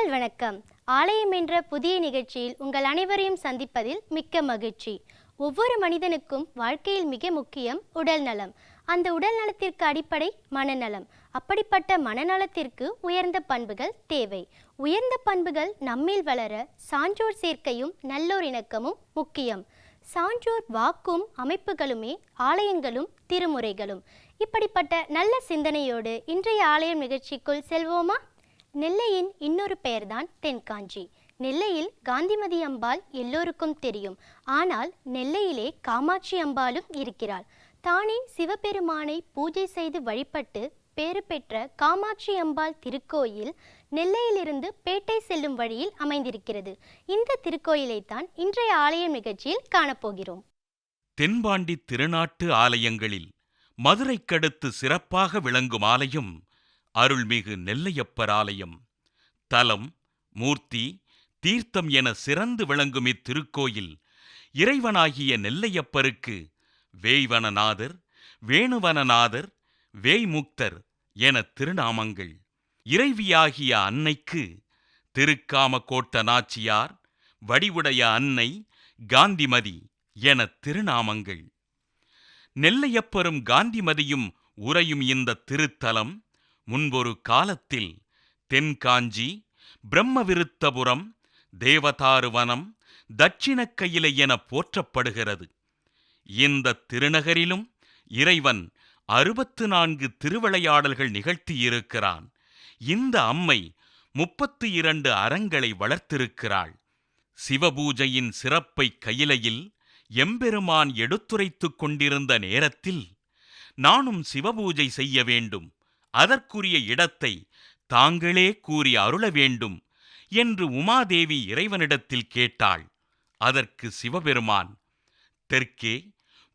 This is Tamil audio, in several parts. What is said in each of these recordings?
நாள் வணக்கம். ஆலயம் என்ற புதிய நிகழ்ச்சியில் உங்கள் அனைவரையும் சந்திப்பதில் மிக்க மகிழ்ச்சி. ஒவ்வொரு மனிதனுக்கும் வாழ்க்கையில் மிக முக்கியம் உடல் நலம். அந்த உடல் நலத்திற்கு அடிப்படை மனநலம். அப்படிப்பட்ட மனநலத்திற்கு உயர்ந்த பண்புகள் தேவை. உயர்ந்த பண்புகள் நம்மில் வளர சான்றோர் சேர்க்கையும் நல்லோர் இணக்கமும் முக்கியம். சான்றோர் வாக்கும் அமைப்புகளுமே ஆலயங்களும் திருமுறைகளும். இப்படிப்பட்ட நல்ல சிந்தனையோடு இன்றைய ஆலயம் நிகழ்ச்சிக்குள் செல்வோமா? நெல்லையின் இன்னொரு பெயர்தான் தென்காஞ்சி. நெல்லையில் காந்திமதி அம்பாள் எல்லோருக்கும் தெரியும். ஆனால் நெல்லையிலே காமாட்சி அம்பாளும் இருக்கிறாள். தானே சிவபெருமானை பூஜை செய்து வழிபட்டு பேறு பெற்ற காமாட்சி அம்பாள் திருக்கோயில் நெல்லையிலிருந்து பேட்டை செல்லும் வழியில் அமைந்திருக்கிறது. இந்த திருக்கோயிலைத்தான் இன்றைய ஆலய நிகழ்ச்சியில் காணப்போகிறோம். தென்பாண்டி திருநாட்டு ஆலயங்களில் மதுரைக்கடுத்து சிறப்பாக விளங்கும் ஆலயம் அருள்மிகு நெல்லையப்பர் ஆலயம் தலம் மூர்த்தி தீர்த்தம் என சிறந்து விளங்கும் இத்திருக்கோயில். இறைவனாகிய நெல்லையப்பருக்கு வேய்வனநாதர் வேணுவனநாதர் வேய்முக்தர் என திருநாமங்கள். இறைவியாகிய அன்னைக்கு திருக்காமக்கோட்ட நாச்சியார் வடிவுடைய அன்னை காந்திமதி என திருநாமங்கள். நெல்லையப்பரும் காந்திமதியும் உறையும் இந்த திருத்தலம் முன்பொரு காலத்தில் தென்காஞ்சி பிரம்மவிருத்தபுரம் தேவதாருவனம் தட்சிணக்கயிலை என போற்றப்படுகிறது. இந்த திருநகரிலும் இறைவன் அறுபத்து நான்கு திருவிளையாடல்கள் நிகழ்த்தியிருக்கிறான். இந்த அம்மை முப்பத்து இரண்டு அறங்களை வளர்த்திருக்கிறாள். சிவபூஜையின் சிறப்பை கையிலையில் எம்பெருமான் எடுத்துரைத்துக் கொண்டிருந்த நேரத்தில் நானும் சிவபூஜை செய்ய வேண்டும். அதற்குரிய இடத்தை தாங்களே கூறி அருள வேண்டும் என்று உமாதேவி இறைவனிடத்தில் கேட்டாள். அதற்கு சிவபெருமான் தெற்கே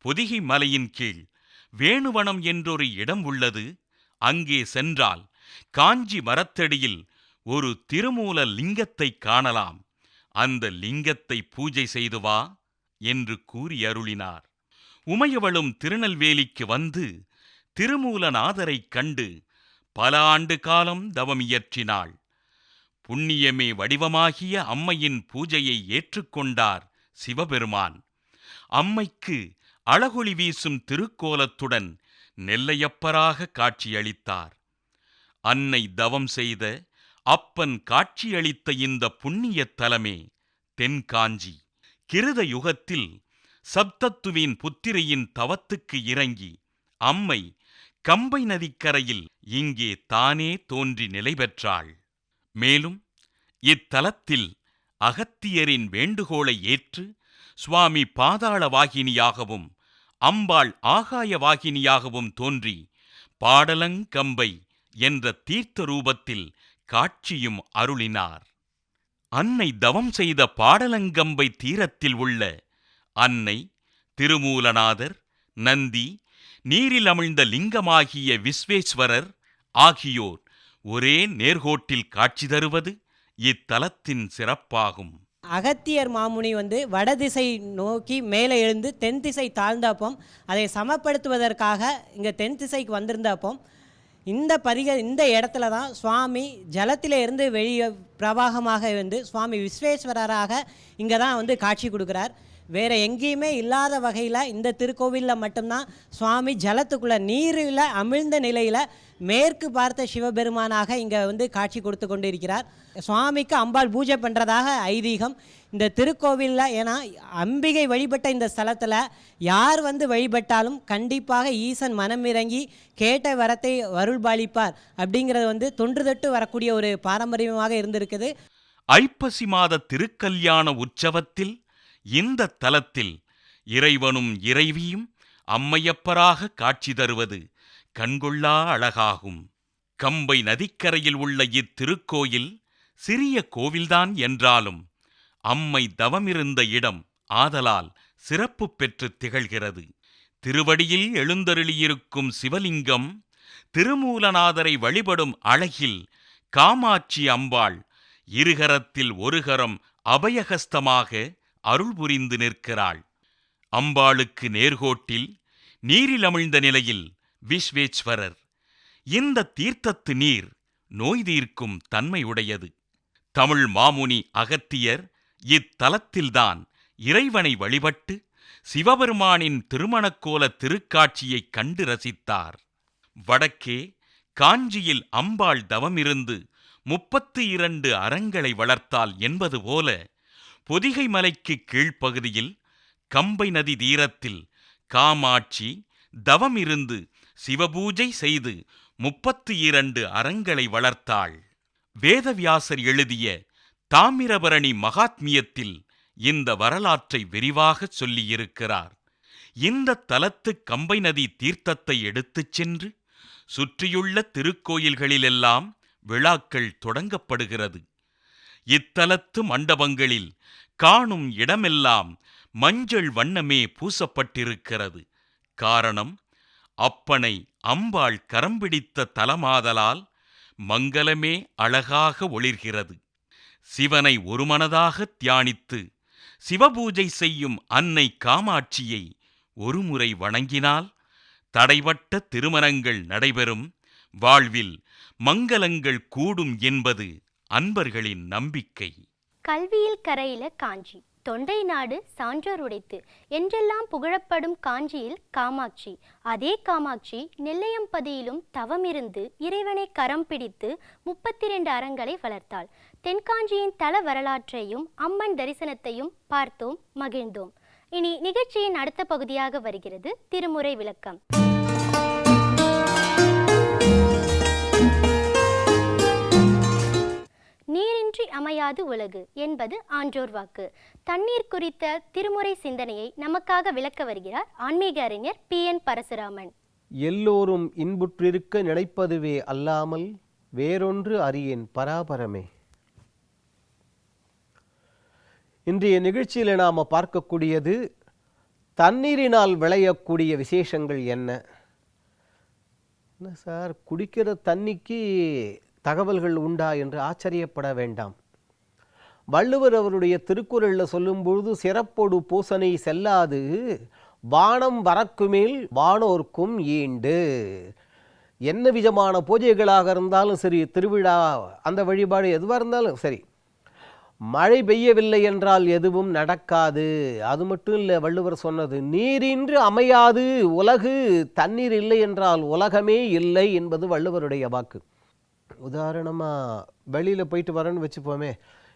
பொதிகை மலையின் கீழ் வேணுவனம் என்றொரு இடம் உள்ளது. அங்கே சென்றால் காஞ்சி மரத்தடியில் ஒரு திருமூல லிங்கத்தை காணலாம். அந்த லிங்கத்தை பூஜை செய்து வா என்று கூறி அருளினார். உமையவளும் திருநெல்வேலிக்கு வந்து திருமூலநாதரைக் கண்டு பல ஆண்டு காலம் தவம் இயற்றினாள். புண்ணியமே வடிவமாகிய அம்மையின் பூஜையை ஏற்றுக்கொண்டார் சிவபெருமான். அம்மைக்கு அழகொளி வீசும் திருக்கோலத்துடன் நெல்லையப்பராக காட்சியளித்தார். அன்னை தவம் செய்த அப்பன் காட்சியளித்த இந்த புண்ணியத் தலமே தென்காஞ்சி. கிருத யுகத்தில் சப்தத்துவின் புத்திரையின் தவத்துக்கு இறங்கி அம்மை கம்பை நதிக்கரையில் இங்கே தானே தோன்றி நிலை பெற்றாள். மேலும் இத்தலத்தில் அகத்தியரின் வேண்டுகோளை ஏற்று சுவாமி பாதாள வாகினியாகவும் அம்பாள் ஆகாய வாகினியாகவும் தோன்றி பாடலங்கம்பை என்ற தீர்த்த ரூபத்தில் காட்சியும் அருளினார். அன்னை தவம் செய்த பாடலங்கம்பை தீரத்தில் உள்ள அன்னை திருமூலநாதர் நந்தி நீரில் அமிழ்ந்த லிங்கமாகிய விஸ்வேஸ்வரர் ஆகியோர் ஒரே நேர்கோட்டில் காட்சி தருவது இத்தலத்தின் சிறப்பாகும். அகத்தியர் மாமுனி வந்து வடதிசை நோக்கி மேலே எழுந்து தென் திசை தாழ்ந்தப்போம். அதை சமப்படுத்துவதற்காக இங்கே தென் திசைக்கு வந்திருந்தப்போம். இந்த பதிக இந்த இடத்துல தான் சுவாமி ஜலத்திலே இருந்து வெளியே பிரவாகமாக வந்து சுவாமி விஸ்வேஸ்வரராக இங்கே தான் வந்து காட்சி கொடுக்குறார். வேறு எங்கேயுமே இல்லாத வகையில் இந்த திருக்கோவிலில் மட்டும்தான் சுவாமி ஜலத்துக்குள்ளே நீரில் அமிழ்ந்த நிலையில் மேற்கு பார்த்த சிவபெருமானாக இங்கே வந்து காட்சி கொடுத்து கொண்டிருக்கிறார். சுவாமிக்கு அம்பாள் பூஜை பண்ணுறதாக ஐதீகம். இந்த திருக்கோவிலில் ஏன்னா அம்பிகை வழிபட்ட இந்த ஸ்தலத்தில் யார் வந்து வழிபட்டாலும் கண்டிப்பாக ஈசன் மனம் இறங்கி கேட்ட வரத்தை அருள்பாலிப்பார் அப்படிங்கிறது வந்து தொன்று தொட்டு வரக்கூடிய ஒரு பாரம்பரியமாக இருந்திருக்குது. ஐப்பசி மாத திருக்கல்யாண உற்சவத்தில் இந்த தலத்தில் இறைவனும் இறைவியும் அம்மையப்பராக காட்சி தருவது கண்கொள்ளா அழகாகும். கம்பை நதிக்கரையில் உள்ள இத்திருக்கோயில் சிறிய கோவில்தான் என்றாலும் அம்மை தவமிருந்த இடம் ஆதலால் சிறப்பு பெற்று திகழ்கிறது. திருவடியில் எழுந்தருளியிருக்கும் சிவலிங்கம் திருமூலநாதரை வழிபடும் அழகில் காமாட்சி அம்பாள் இருகரத்தில் ஒருகரம் அபயகஸ்தமாக அருள் புரிந்து நிற்கிறாள். அம்பாளுக்கு நேர்கோட்டில் நீரில் அமிழ்ந்த நிலையில் விஸ்வேஸ்வரர். இந்த தீர்த்தத்து நீர் நோய் தீர்க்கும் தன்மையுடையது. தமிழ் மாமுனி அகத்தியர் இத்தலத்தில்தான் இறைவனை வழிபட்டு சிவபெருமானின் திருமணக்கோல திருக்காட்சியைக் கண்டு ரசித்தார். வடக்கே காஞ்சியில் அம்பாள் தவமிருந்து முப்பத்து இரண்டு அறங்களை வளர்த்தால் என்பது போல பொதிகை மலைக்கு கீழ்ப்பகுதியில் கம்பை நதி தீரத்தில் காமாட்சி தவமிருந்து சிவபூஜை செய்து முப்பத்து இரண்டு அறங்களை வளர்த்தாள். வேதவியாசர் எழுதிய தாமிரபரணி மகாத்மியத்தில் இந்த வரலாற்றை விரிவாகச் சொல்லியிருக்கிறார். இந்த தலத்து கம்பை நதி தீர்த்தத்தை எடுத்துச் சென்று சுற்றியுள்ள திருக்கோயில்களிலெல்லாம் விழாக்கள் தொடங்கப்படுகிறது. இத்தலத்து மண்டபங்களில் காணும் இடமெல்லாம் மஞ்சள் வண்ணமே பூசப்பட்டிருக்கிறது. காரணம் அப்பனை அம்பாள் கரம்பிடித்த தலமாதலால் மங்களமே அழகாக ஒளிர்கிறது. சிவனை ஒருமனதாக தியானித்து சிவபூஜை செய்யும் அன்னை காமாட்சியை ஒருமுறை வணங்கினால் தடைபட்ட திருமணங்கள் நடைபெறும். வாழ்வில் மங்களங்கள் கூடும் என்பது அன்பர்களின் நம்பிக்கை. கல்வியில் கரையில காஞ்சி தொண்டை நாடு சான்றோர் உடைத்து என்றெல்லாம் புகழப்படும் காஞ்சியில் காமாட்சி. அதே காமாட்சி நெல்லையம்பதியிலும் தவமிருந்து இறைவனை கரம் பிடித்து முப்பத்தி ரெண்டு அறங்களை வளர்த்தாள். தென்காஞ்சியின் தல வரலாற்றையும் அம்மன் தரிசனத்தையும் பார்த்தோம் மகிழ்ந்தோம். இனி நிகழ்ச்சியின் அடுத்த பகுதியாக வருகிறது திருமுறை விளக்கம். நீரின்றி உலகு என்பது ஆன்றோர் வாக்கு. தண்ணீர் குறித்த திருமுறை சிந்தனையை நமக்காக விளக்க வருகிறார் ஆன்மீக அறிஞர் பி. என். பரசுராமன். எல்லோரும் இன்புற்றிருக்க நினைப்பதுவே அல்லாமல் வேறொன்று அறியேன் பராபரமே. இன்றைய நிகழ்ச்சியில் நாம் பார்க்கக்கூடியது தண்ணீரினால் விளையக்கூடிய விசேஷங்கள் என்ன? என்ன சார்? குடிக்கிற தண்ணிக்கு தகவல்கள் உண்டா என்று ஆச்சரியப்பட வேண்டாம். வள்ளுவர் அவருடைய திருக்குறளில் சொல்லும்பொழுது சிறப்பொடு பூசனை செல்லாது வானம் வரக்குமேல் வானோர்க்கும் ஈண்டு. என்ன விதமான பூஜைகளாக இருந்தாலும் சரி திருவிழா அந்த வழிபாடு எதுவாக இருந்தாலும் சரி மழை பெய்யவில்லை என்றால் எதுவும் நடக்காது. அது மட்டும் இல்லை வள்ளுவர் சொன்னது நீரின்றி அமையாது உலகு தண்ணீர் இல்லை என்றால் உலகமே இல்லை என்பது வள்ளுவருடைய வாக்கு. உதாரணமாக வெளியில் போயிட்டு வரேன்னு வச்சுப்போமே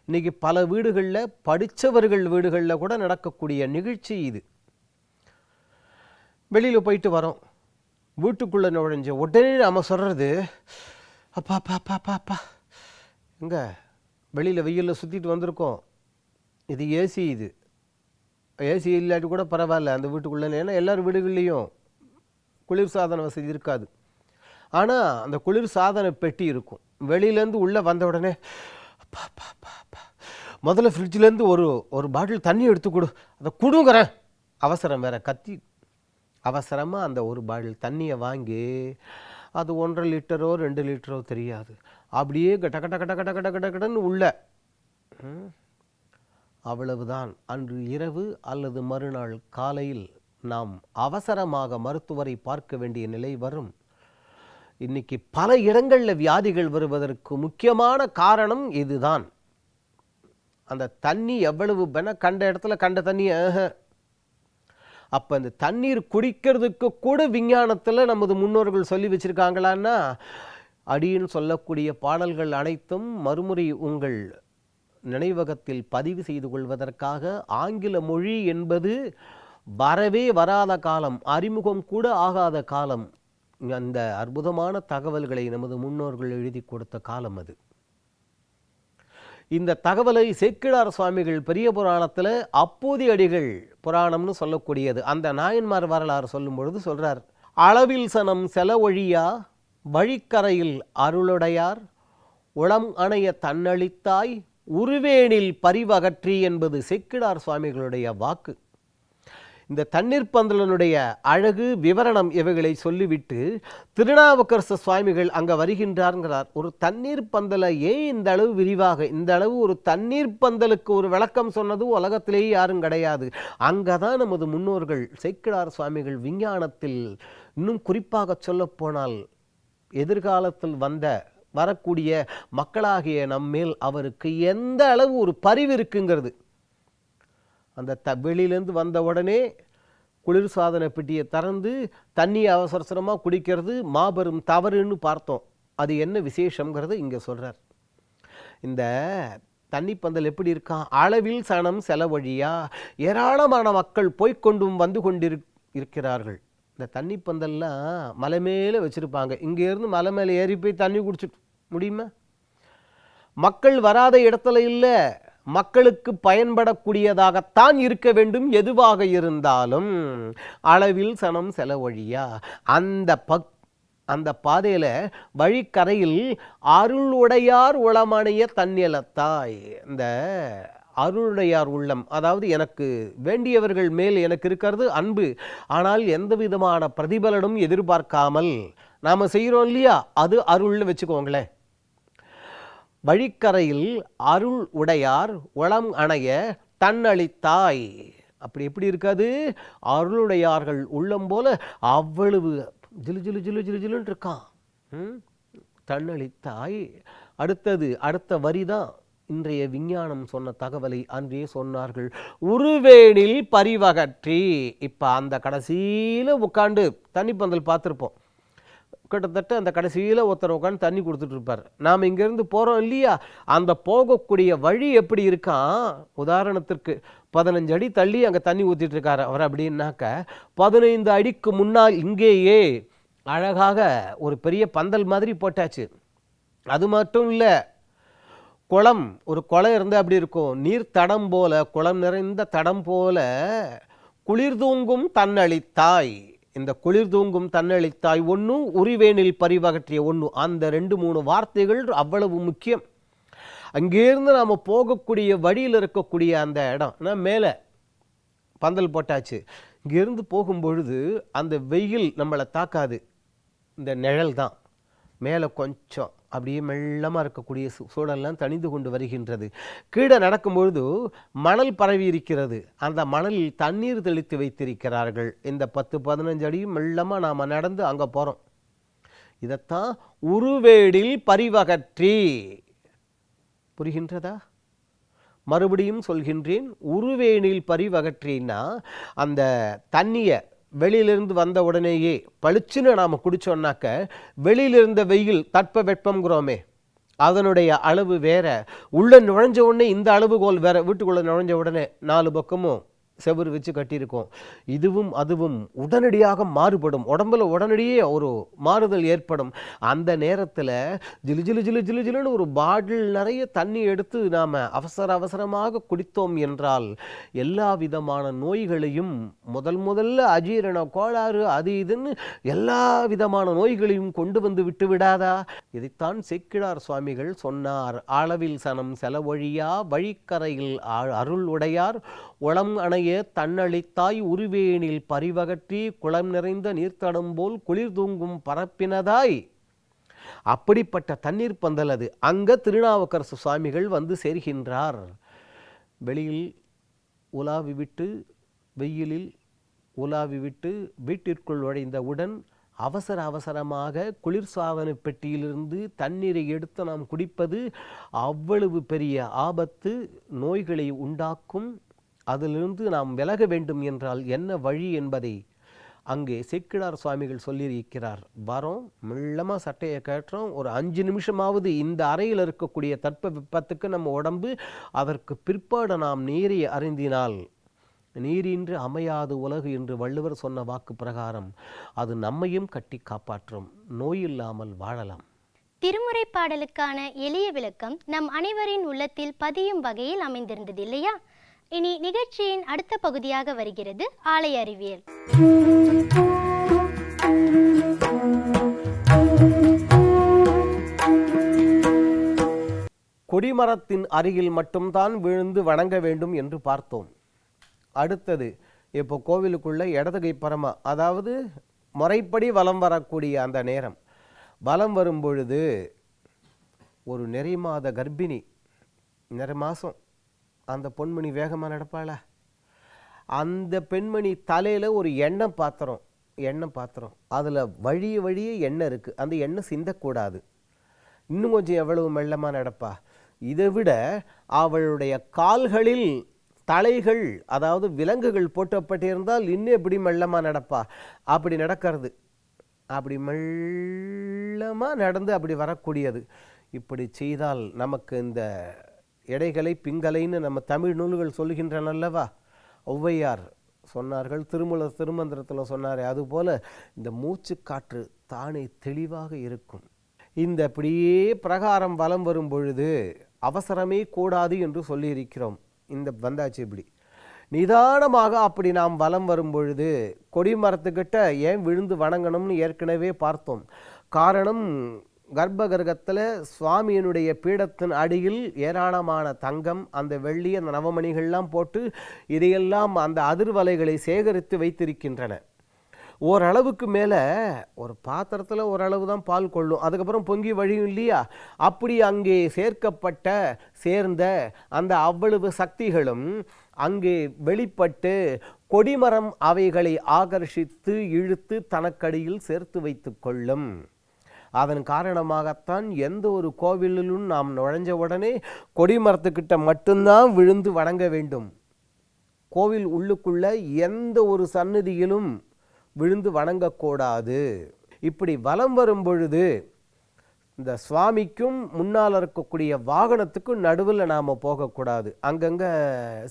இன்றைக்கி பல வீடுகளில் படித்தவர்கள் வீடுகளில் கூட நடக்கக்கூடிய நிகழ்ச்சி இது. வெளியில் போயிட்டு வரோம். வீட்டுக்குள்ளே நுழைஞ்ச உடனே நம்ம சொல்கிறது அப்பா அப்பா அப்பா அப்பா அப்பா. எங்கே? வெளியில் வெயிலில் சுற்றிட்டு வந்திருக்கோம். இது ஏசி இது. ஏசி இல்லாட்டி கூட பரவாயில்ல. அந்த வீட்டுக்குள்ளே ஏன்னா எல்லார் வீடுகள்லேயும் குளிர் சாதன வசதி இருக்காது. ஆனால் அந்த குளிர் சாதன பெட்டி இருக்கும். வெளியிலேருந்து உள்ளே வந்த உடனே பா பா பா பா. முதல்ல ஃப்ரிட்ஜிலேருந்து ஒரு ஒரு பாட்டில் தண்ணி எடுத்து கொடு. அதை கொடுங்கிறேன். அவசரம் வேற கத்தி. அவசரமாக அந்த ஒரு பாட்டில் தண்ணியை வாங்கி அது ஒன்றரை லிட்டரோ ரெண்டு லிட்டரோ தெரியாது. அப்படியே கட்ட கட்ட கட்ட கட்ட கட்ட கட்ட கடன்னு உள்ள. அவ்வளவுதான். அன்று இரவு அல்லது மறுநாள் காலையில் நாம் அவசரமாக மருத்துவரை பார்க்க வேண்டிய நிலை வரும். இன்னைக்கு பல இடங்களில் வியாதிகள் வருவதற்கு முக்கியமான காரணம் இதுதான். அந்த தண்ணி எவ்வளவு பெண கண்ட இடத்துல கண்ட தண்ணி அப்போ இந்த தண்ணீர் குடிக்கிறதுக்கு கூட விஞ்ஞானத்தில் நமது முன்னோர்கள் சொல்லி வச்சிருக்காங்களான்னா அடின்னு சொல்லக்கூடிய பாடல்கள் அனைத்தும் மறுமுறை உங்கள் நினைவகத்தில் பதிவு செய்து கொள்வதற்காக ஆங்கில மொழி என்பது வரவே வராத காலம் அறிமுகம் கூட ஆகாத காலம். அந்த அற்புதமான தகவல்களை நமது முன்னோர்கள் எழுதி கொடுத்த காலம் அது. இந்த தகவலை சேக்கிழார் சுவாமிகள் பெரிய புராணத்தில் அப்போதி அடிகள் புராணம்னு சொல்லக்கூடியது. அந்த நாயன்மார் வரலாறு சொல்லும் பொழுது சொல்கிறார் அளவில் சனம் செலவொழியா வழிக்கரையில் அருளுடையார் உளம் அணைய தன்னளித்தாய் உருவேனில் பரிவகற்றி என்பது சேக்கிழார் சுவாமிகளுடைய வாக்கு. இந்த தண்ணீர் பந்தலனுடைய அழகு விவரணம் இவைகளை சொல்லிவிட்டு திருநாவுக்கரசு சுவாமிகள் அங்கே வருகின்றார்ங்கிறார். ஒரு தண்ணீர் பந்தலை ஏன் இந்த அளவு விரிவாக இந்த அளவு ஒரு தண்ணீர் பந்தலுக்கு ஒரு விளக்கம் சொன்னது உலகத்திலேயே யாரும் கிடையாது. அங்கே தான் நமது முன்னோர்கள் சேக்கிழார் சுவாமிகள் விஞ்ஞானத்தில் இன்னும் குறிப்பாக சொல்லப்போனால் எதிர்காலத்தில் வந்த வரக்கூடிய மக்களாகிய நம்மேல் அவருக்கு எந்த அளவு ஒரு பரிவு இருக்குங்கிறது. அந்த த வெளியிலேருந்து வந்த உடனே குளிர்சாதன பெட்டியை திறந்து தண்ணி அவசரசரமாக அவசரமாக குடிக்கிறது மாபெரும் தவறுன்னு பார்த்தோம். அது என்ன விசேஷங்கிறத இங்கே சொல்கிறார் இந்த தண்ணி பந்தல் எப்படி இருக்கான் அளவில் சனம் செலவழியா? ஏராளமான மக்கள் போய்கொண்டும் வந்து கொண்டிரு இருக்கிறார்கள். இந்த தண்ணி பந்தல்லாம் மலை மேலே வச்சுருப்பாங்க. இங்கேருந்து மலை மேலே ஏறி போய் தண்ணி குடிச்சிட்டு முடியுமா? மக்கள் வராத இடத்துல இல்லை. மக்களுக்கு பயன்படக்கூடியதாகத்தான் இருக்க வேண்டும் எதுவாக இருந்தாலும். அளவில் சனம் செலவழியா? அந்த பக் அந்த பாதையில் வழிக்கரையில் அருளுடையார் உளமணைய தன்னிலத்தாய். இந்த அருளுடையார் உள்ளம் அதாவது எனக்கு வேண்டியவர்கள் மேல் எனக்கு இருக்கிறது அன்பு. ஆனால் எந்த விதமான பிரதிபலனும் எதிர்பார்க்காமல் நாம் செய்கிறோம் இல்லையா? அது அருள்னு வச்சுக்கோங்களேன். வழிக்கரையில் அருள் உடையார் உளம் அணைய தன்னளித்தாய். அப்படி எப்படி இருக்காது? அருளுடையார்கள் உள்ளம் போல அவ்வளவு ஜிலு ஜிலு ஜிலு ஜிலு ஜிலுன்னு இருக்கான். ம்? தன்னளித்தாய். அடுத்தது அடுத்த வரிதான். இன்றைய விஞ்ஞானம் சொன்ன தகவலை அன்றே சொன்னார்கள். உருவேனில் பரிவகற்றி. இப்போ அந்த கடைசியில் உட்காண்டு தண்ணி பந்தல் பார்த்துருப்போம். கிட்டத்தட்ட அந்த கடைசியில் ஒருத்தர் உட்காந்து தண்ணி கொடுத்துட்டு இருப்பார். நாம் இங்கேருந்து போகிறோம் இல்லையா? அந்த போகக்கூடிய வழி எப்படி இருக்கான் உதாரணத்திற்கு பதினஞ்சு அடி தள்ளி அங்கே தண்ணி ஊற்றிட்டுருக்காரு அவர் அப்படின்னாக்க பதினைந்து அடிக்கு முன்னால் இங்கேயே அழகாக ஒரு பெரிய பந்தல் மாதிரி போட்டாச்சு. அது மட்டும் இல்லை குளம் ஒரு குளம் இருந்தால் அப்படி இருக்கும். நீர் தடம் போல குளம் நிறைந்த தடம் போல குளிர் தூங்கும் தன்னளித்தாய் இந்த குளிர் தூங்கும் தன்னளித்தாய் ஒன்று உரிவேனில் பரிவகற்றிய ஒன்று அந்த ரெண்டு மூணு வார்த்தைகள் அவ்வளவு முக்கியம். அங்கேருந்து நாம் போகக்கூடிய வழியில் இருக்கக்கூடிய அந்த இடம் நான் மேலே பந்தல் போட்டாச்சு. இங்கேருந்து போகும்பொழுது அந்த வெயில் நம்மளை தாக்காது. இந்த நிழல் தான். மேலே கொஞ்சம் அப்படியே மெல்லமாக இருக்கக்கூடிய சூ- சூழல்லாம் தணிந்து கொண்டு வருகின்றது. கீழே நடக்கும்பொழுது மணல் பரவி இருக்கிறது. அந்த மணலில் தண்ணீர் தெளித்து வைத்திருக்கிறார்கள். இந்த பத்து பதினஞ்சு அடியும் மெல்லமாக நாம் நடந்து அங்கே போகிறோம் இதைத்தான் உருவேடில் பரிவகற்றி. புரிகின்றதா? மறுபடியும் சொல்கின்றேன் உருவேனில் பரிவகற்றின்னா அந்த தண்ணியை வெளியிலிருந்து வந்த உடனேயே பளிச்சுன்னு நாம் குடித்தோம்னாக்க வெளியிலிருந்த வெயில் தட்ப வெப்பம்ங்கிறோமே. அதனுடைய அளவு வேற. உள்ள நுழைஞ்ச உடனே இந்த அளவுகோல் வேற வீட்டுக்குள்ளே நுழைஞ்ச உடனே நாலு பக்கமும் செவுரு வச்சு கட்டியிருக்கோம். இதுவும் அதுவும் உடனடியாக மாறுபடும். உடம்புல உடனடியே ஒரு மாறுதல் ஏற்படும். அந்த நேரத்தில் ஜிலு ஜிலு ஜிலு ஜிலு ஜிலுன்னு ஒரு பாட்டில் நிறைய தண்ணி எடுத்து நாம் அவசர அவசரமாக குடித்தோம் என்றால் எல்லா விதமான நோய்களையும் முதல் முதல்ல அஜீரண கோளாறு அது இதுன்னு எல்லா விதமான நோய்களையும் கொண்டு வந்து விட்டு விடாதா? இதைத்தான் சேக்கிழார் சுவாமிகள் சொன்னார். அளவில் சனம் செலவழியா வழிக்கரையில் அருள் உடையார் உளம் அணைய தன்னளித்தாய் உருவேனில் பரிவகற்றி குளம் நிறைந்த நீர்த்தடம் போல் குளிர் தூங்கும் பரப்பினதாய். அப்படிப்பட்ட தண்ணீர் பந்தல் அது அங்க திருநாவுக்கரசு சுவாமிகள் வந்து சேர்கின்றார். வெளியில் உலாவி விட்டு வெயிலில் உலாவி விட்டு வீட்டிற்குள் நுழைந்தவுடன் அவசர அவசரமாக குளிர்சாதன பெட்டியிலிருந்து தண்ணீரை எடுத்து நாம் குடிப்பது அவ்வளவு பெரிய ஆபத்து. நோய்களை உண்டாக்கும் அதிலிருந்து நாம் விலக வேண்டும் என்றால் என்ன வழி என்பதை அங்கே சேக்கிழார் சுவாமிகள் சொல்லியிருக்கிறார். வரோம் மெல்லமாக சட்டையை கட்டுறோம் ஒரு அஞ்சு நிமிஷமாவது இந்த அறையில் இருக்கக்கூடிய தட்ப வெப்பத்துக்கு நம்ம உடம்பு அதற்கு பிற்பாடு நாம் நீரை அருந்தினால் நீரின்றி அமையாது உலகு என்று வள்ளுவர் சொன்ன வாக்கு பிரகாரம் அது நம்மையும் கட்டி காப்பாற்றும். நோய் இல்லாமல் வாழலாம். திருமுறை பாடலுக்கான எளிய விளக்கம் நம் அனைவரின் உள்ளத்தில் பதியும் வகையில் அமைந்திருந்தது இல்லையா? இனி நிகழ்ச்சியின் அடுத்த பகுதியாக வருகிறது ஆலய அறிவியல். கொடிமரத்தின் அருகில் மட்டும்தான் விழுந்து வணங்க வேண்டும் என்று பார்த்தோம். அடுத்தது இப்போ கோவிலுக்குள்ள இடதுகை பரமா அதாவது முறைப்படி வலம் வரக்கூடிய அந்த நேரம். வலம் வரும் பொழுது ஒரு நிறை மாத கர்ப்பிணி நிறை மாதம் அந்த பொன்மணி வேகமாக நடப்பாளா? அந்த பெண்மணி தலையில் ஒரு எண்ணெய் பாத்திரம் எண்ணெய் பாத்திரம். அதில் வழிய வழியே எண்ணெய் இருக்குது அந்த எண்ணெய் சிந்தக்கூடாது. இன்னும் கொஞ்சம் எவ்வளவு மெல்லமாக நடப்பா? இதை விட அவளுடைய கால்களில் தலைகள் அதாவது விலங்குகள் போட்டப்பட்டிருந்தால் இன்னும் எப்படி மெல்லமாக நடப்பா? அப்படி நடக்கிறது. அப்படி மெல்லமாக நடந்து அப்படி வரக்கூடியது. இப்படி செய்தால் நமக்கு இந்த எடைகளை பிங்கலைன்னு நம்ம தமிழ் நூல்கள் சொல்லுகின்றன அல்லவா ஒளவையார் சொன்னார்கள் திருமல திருமந்திரத்தில் சொன்னாரே அதுபோல் இந்த மூச்சு காற்று தானே தெளிவாக இருக்கும். இந்த அப்படியே பிரகாரம் வலம் வரும் பொழுது அவசரமே கூடாது என்று சொல்லியிருக்கிறோம். இந்த வந்தாச்சு இப்படி. நிதானமாக அப்படி நாம் வலம் வரும் பொழுது கொடிமரத்துக்கிட்ட ஏன் விழுந்து வணங்கணும்னு ஏற்கனவே பார்த்தோம். காரணம் கர்ப்பகிரகத்தில் சுவாமியினுடைய பீடத்தின் அடியில் ஏராளமான தங்கம் அந்த வெள்ளி அந்த நவமணிகள்லாம் போட்டு இதையெல்லாம் அந்த அதிர்வலைகளை சேகரித்து வைத்திருக்கின்றன. ஓரளவுக்கு மேலே ஒரு பாத்திரத்தில் ஓரளவு தான் பால் கொள்ளும். அதுக்கப்புறம் பொங்கி வழியும் இல்லையா? அப்படி அங்கே சேர்க்கப்பட்ட சேர்ந்த அந்த அவ்வளவு சக்திகளும் அங்கே வெளிப்பட்டு கொடிமரம் அவைகளை ஆகர்ஷித்து இழுத்து தனக்கடியில் சேர்த்து வைத்து கொள்ளும். அதன் காரணமாகத்தான் எந்த ஒரு கோவிலிலும் நாம் நுழைஞ்ச உடனே கொடிமரத்துக்கிட்ட மட்டும்தான் விழுந்து வணங்க வேண்டும். கோவில் உள்ளுக்குள்ள எந்த ஒரு சந்நிதியிலும் விழுந்து வணங்கக்கூடாது. இப்படி வலம் வரும் பொழுது இந்த சுவாமிக்கும் முன்னால் இருக்கக்கூடிய வாகனத்துக்கும் நடுவில் நாம் போகக்கூடாது. அங்கங்கே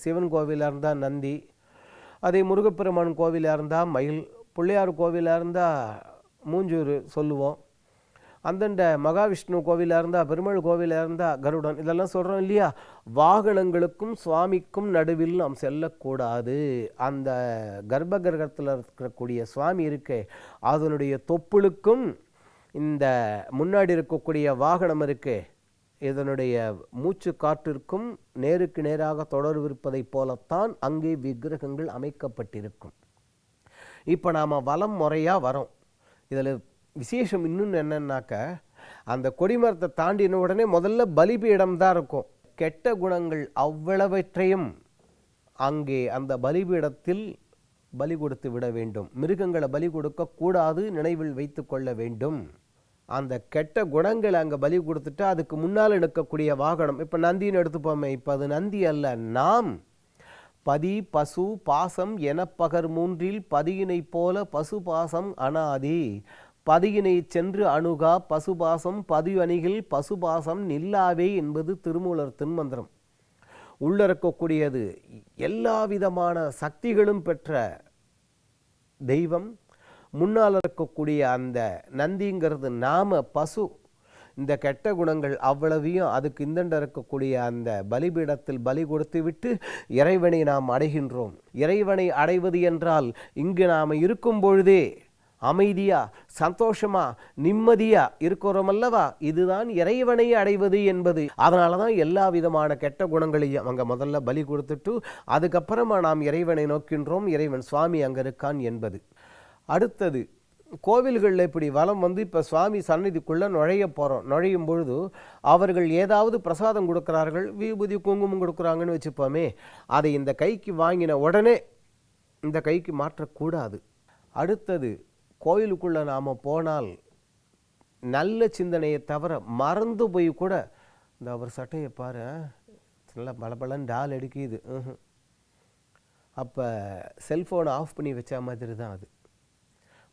சிவன் கோவிலாக இருந்தால் நந்தி அதே முருகப்பெருமான் கோவிலாக இருந்தால் மயில் பிள்ளையார் கோவிலாக இருந்தால் மூஞ்சூர் சொல்லுவோம். அந்தண்ட மகாவிஷ்ணு கோவிலாக இருந்தால் பெருமாள் கோவிலாக இருந்தால் கருடன் இதெல்லாம் சொல்கிறோம் இல்லையா? வாகனங்களுக்கும் சுவாமிக்கும் நடுவில் நாம் செல்லக்கூடாது. அந்த கர்ப்ப கிரகத்தில் இருக்கக்கூடிய சுவாமி இருக்கே அதனுடைய தொப்புளுக்கும் இந்த முன்னாடி இருக்கக்கூடிய வாகனம் இருக்கே இதனுடைய மூச்சு காற்றிற்கும் நேருக்கு நேராக தொடர்விருப்பதைப் போலத்தான் அங்கே விக்கிரகங்கள் அமைக்கப்பட்டிருக்கும். இப்போ நாம் வலம் முறையாக வரோம். இதில் விசேஷம் இன்னொன்று என்னன்னாக்க அந்த கொடிமரத்தை தாண்டின உடனே முதல்ல பலிபீடம் தான் இருக்கும். கெட்ட குணங்கள் அவ்வளவற்றையும் அங்கே அந்த பலிபீடத்தில் பலி கொடுத்து விட வேண்டும். மிருகங்களை பலி கொடுக்க கூடாது நினைவில் வைத்து கொள்ள வேண்டும். அந்த கெட்ட குணங்களை அங்கே பலி கொடுத்துட்டு அதுக்கு முன்னால் நிற்கக்கூடிய வாகனம். இப்போ நந்தின்னு எடுத்துப்போமே இப்போ அது நந்தி அல்ல நாம் பதி பசு பாசம் எனப்பகர் மூன்றில் பதியினைப் போல பசு பாசம் அனாதி. பதியினை சென்று அணுகா பசுபாசம் பதி அணிகில் பசுபாசம் நில்லாவே என்பது திருமூலர் திருமந்திரம். உள்ள இருக்கக்கூடியது எல்லா விதமான சக்திகளும் பெற்ற தெய்வம். முன்னால் இருக்கக்கூடிய அந்த நந்திங்கிறது நாம பசு. இந்த கெட்ட குணங்கள் அவ்வளவையும் அதுக்கு இந்தண்ட இருக்கக்கூடிய அந்த பலிபீடத்தில் பலி கொடுத்து விட்டு இறைவனை நாம் அடைகின்றோம். இறைவனை அடைவது என்றால் இங்கு நாம் இருக்கும் பொழுதே அமைதியா சந்தோஷமா நிம்மதியா இருக்கிறோம் அல்லவா இதுதான் இறைவனை அடைவது என்பது. அதனால தான் எல்லா விதமான கெட்ட குணங்களையும் அங்கே முதல்ல பலி கொடுத்துட்டு அதுக்கப்புறமா நாம் இறைவனை நோக்கின்றோம் இறைவன் சுவாமி அங்கே இருக்கான் என்பது. அடுத்தது கோவில்களில் இப்படி வலம் வந்து இப்போ சுவாமி சந்நிதிக்குள்ளே நுழைய போகிறோம் நுழையும் பொழுது அவர்கள் ஏதாவது பிரசாதம் கொடுக்குறார்கள் விபூதி குங்குமம் கொடுக்குறாங்கன்னு வச்சுப்போமே அதை இந்த கைக்கு வாங்கின உடனே இந்த கைக்கு மாற்றக்கூடாது. அடுத்தது கோயிலுக்குள்ளே நாம் போனால் நல்ல சிந்தனையை தவிர மறந்து போய் கூட இந்த அவர் சட்டையை பாரு நல்லா பளபளன்னு டால் அடிக்குது. அப்போ செல்ஃபோனை ஆஃப் பண்ணி வச்ச மாதிரி தான் அது.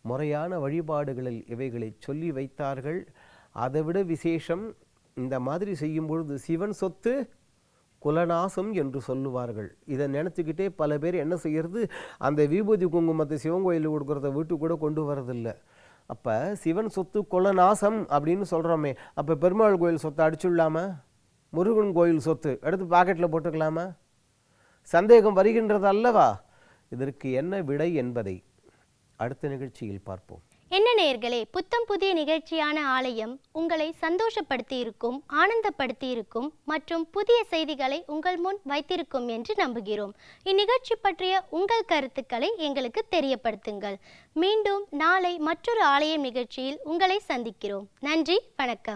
முறையான வழிபாடுகளில் இவைகளை சொல்லி வைத்தார்கள். அதை விட விசேஷம் இந்த மாதிரி செய்யும் பொழுது சிவன் சொத்து குலநாசம் என்று சொல்லுவார்கள். இதை நினச்சிக்கிட்டே பல பேர் என்ன செய்கிறது அந்த விபூதி குங்குமத்தை சிவன் கோயிலில் கொடுக்குறத வீட்டுக்கு கூட கொண்டு வரதில்லை. அப்போ சிவன் சொத்து குலநாசம் அப்படின்னு சொல்கிறோமே அப்போ பெருமாள் கோயில் சொத்தை அடிச்சுடலாமா? முருகன் கோயில் சொத்து எடுத்து பாக்கெட்டில் போட்டுக்கலாமா? சந்தேகம் வருகின்றது அல்லவா? இதற்கு என்ன விடை என்பதை அடுத்த நிகழ்ச்சியில் பார்ப்போம். என்ன நேர்களே புத்தம் புதிய நிகழ்ச்சியான ஆலயம் உங்களை சந்தோஷப்படுத்தி இருக்கும் ஆனந்தப்படுத்தி இருக்கும் மற்றும் புதிய செய்திகளை உங்கள் முன் வைத்திருக்கும் என்று நம்புகிறோம். இந்நிகழ்ச்சி பற்றிய உங்கள் கருத்துக்களை எங்களுக்கு தெரியப்படுத்துங்கள். மீண்டும் நாளை மற்றொரு ஆலயம் நிகழ்ச்சியில் உங்களை சந்திக்கிறோம். நன்றி வணக்கம்.